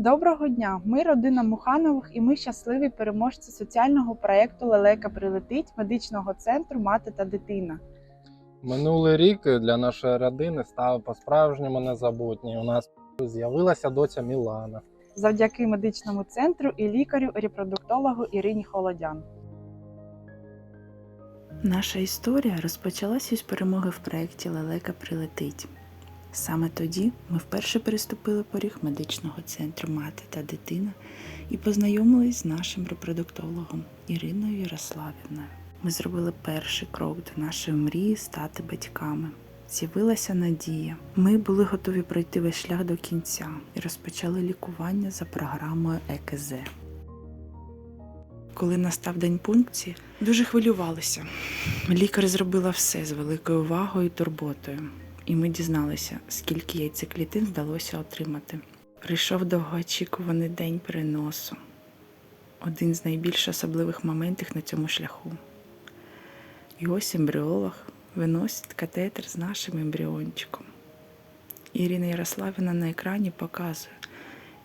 Доброго дня! Ми родина Муханових і ми щасливі переможці соціального проєкту Лелека прилетить медичного центру Мати та дитина. Минулий рік для нашої родини став по-справжньому незабутній. У нас з'явилася доця Мілана. Завдяки медичному центру і лікарю-репродуктологу Ірині Холодян. Наша історія розпочалася з перемоги в проєкті Лелека прилетить. Саме тоді ми вперше переступили поріг медичного центру Мати та дитина і познайомились з нашим репродуктологом Іриною Ярославівною. Ми зробили перший крок до нашої мрії стати батьками. З'явилася надія. Ми були готові пройти весь шлях до кінця і розпочали лікування за програмою ЕКЗ. Коли настав день пункції, дуже хвилювалися. Лікар зробила все з великою увагою і турботою, і ми дізналися, скільки яйцеклітин вдалося отримати. Прийшов довгоочікуваний день переносу, один з найбільш особливих моментів на цьому шляху. І ось ембріолог виносить катетер з нашим ембріончиком. Ірина Ярославівна на екрані показує,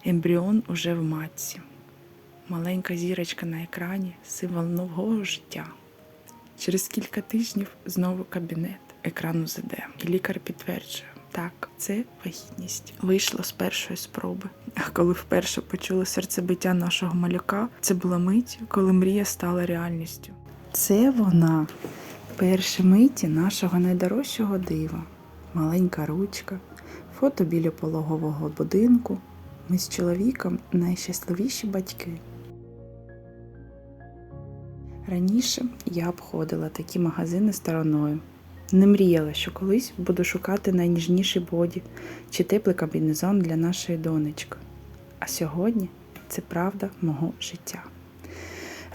ембріон уже в матці. Маленька зірочка на екрані символ нового життя. Через кілька тижнів знову кабінет, екран УЗД. І лікар підтверджує, так, це вагітність. Вийшло з першої спроби. А коли вперше почули серцебиття нашого малюка, це була мить, коли мрія стала реальністю. Це вона, перші миті нашого найдорожчого дива. Маленька ручка, фото біля пологового будинку. Ми з чоловіком найщасливіші батьки. Раніше я обходила такі магазини стороною. Не мріяла, що колись буду шукати найніжніший боді чи теплий комбінезон для нашої донечки. А сьогодні це правда мого життя.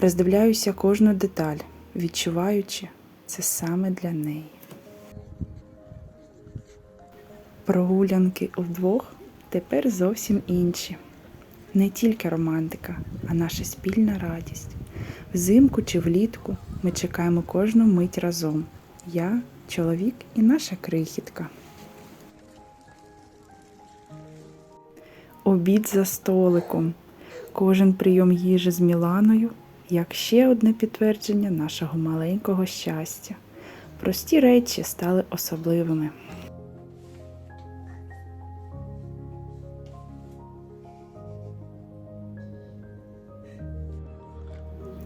Роздивляюся кожну деталь, відчуваючи це саме для неї. Прогулянки вдвох тепер зовсім інші. Не тільки романтика, а наша спільна радість. Взимку чи влітку ми чекаємо кожну мить разом. Я, чоловік і наша крихітка. Обід за столиком. Кожен прийом їжі з Міланою як ще одне підтвердження нашого маленького щастя. Прості речі стали особливими.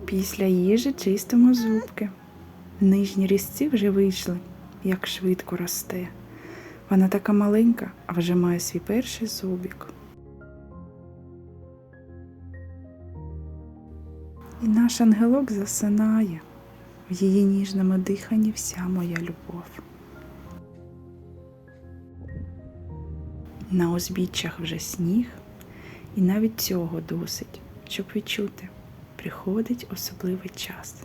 Після їжі чистимо зубки. Нижні різці вже вийшли, як швидко росте. Вона така маленька, а вже має свій перший зубик. І наш ангелок засинає. В її ніжному диханні вся моя любов. На узбіччях вже сніг, і навіть цього досить, щоб відчути, приходить особливий час.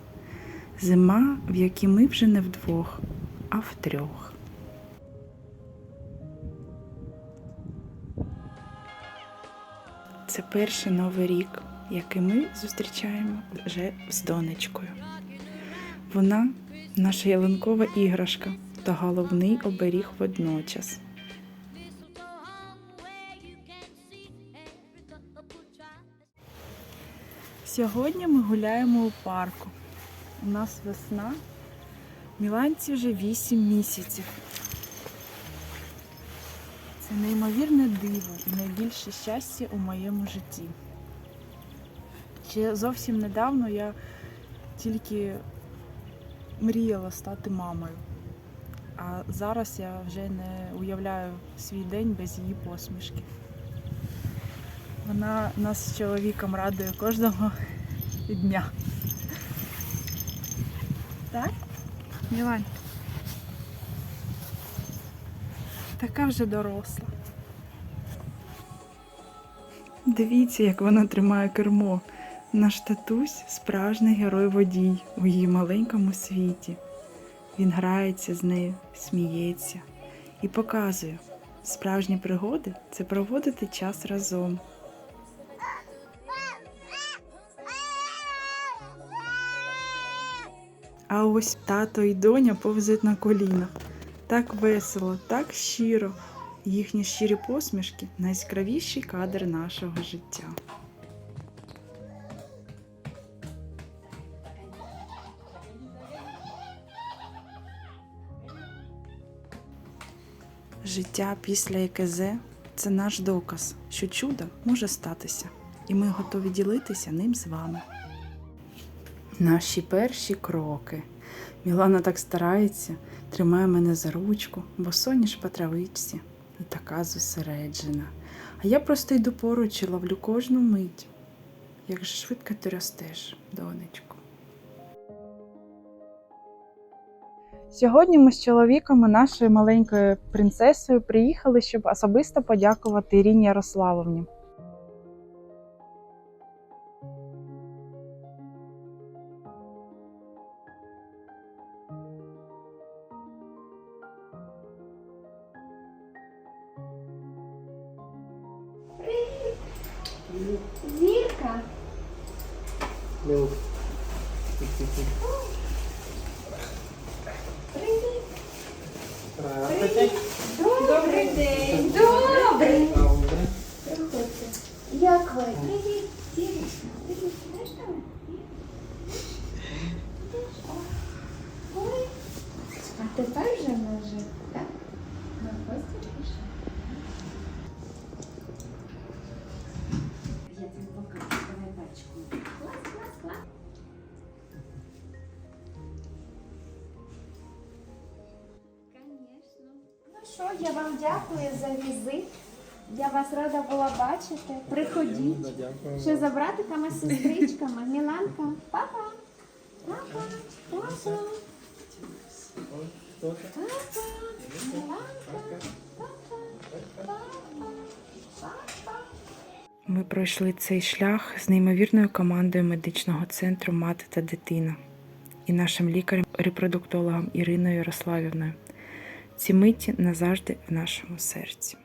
Зима, в якій ми вже не вдвох, а втрьох. Це перший новий рік, який ми зустрічаємо вже з донечкою. Вона наша ялинкова іграшка та головний оберіг водночас. Сьогодні ми гуляємо у парку. У нас весна. Міланці вже 8 місяців. Це неймовірне диво і найбільше щастя у моєму житті. Ще зовсім недавно я тільки мріяла стати мамою. А зараз я вже не уявляю свій день без її посмішки. Вона нас з чоловіком радує кожного дня. Так? Мілань? Така вже доросла. Дивіться, як вона тримає кермо. Наш татусь справжній герой водій у її маленькому світі. Він грається з нею, сміється і показує, справжні пригоди це проводити час разом. А ось тато і доня повзуть на колінах. Так весело, так щиро. Їхні щирі посмішки найяскравіший кадр нашого життя. Життя після ЕКЗ це наш доказ, що чудо може статися, і ми готові ділитися ним з вами. Наші перші кроки. Мілана так старається, тримає мене за ручку, бо соняш по травичці і така зосереджена. А я просто йду поруч і ловлю кожну мить. Як же швидко ти ростеш, донечко. Сьогодні ми з чоловіком і нашою маленькою принцесою приїхали, щоб особисто подякувати Іріні Ярославовні. Зірка. Привіт. Добрий день. Добрий. Проходьте. Як ви? Привіт, що, я вам дякую за візит. Я вас рада була бачити. Приходіть. Ще за братиками, сестричками. Міланка, папа. Папа, папа. Папа, Міланка, папа, папа, папа. Ми пройшли цей шлях з неймовірною командою медичного центру Мати та дитина і нашим лікарем-репродуктологом Іриною Ярославівною. Ці миті назавжди в нашому серці.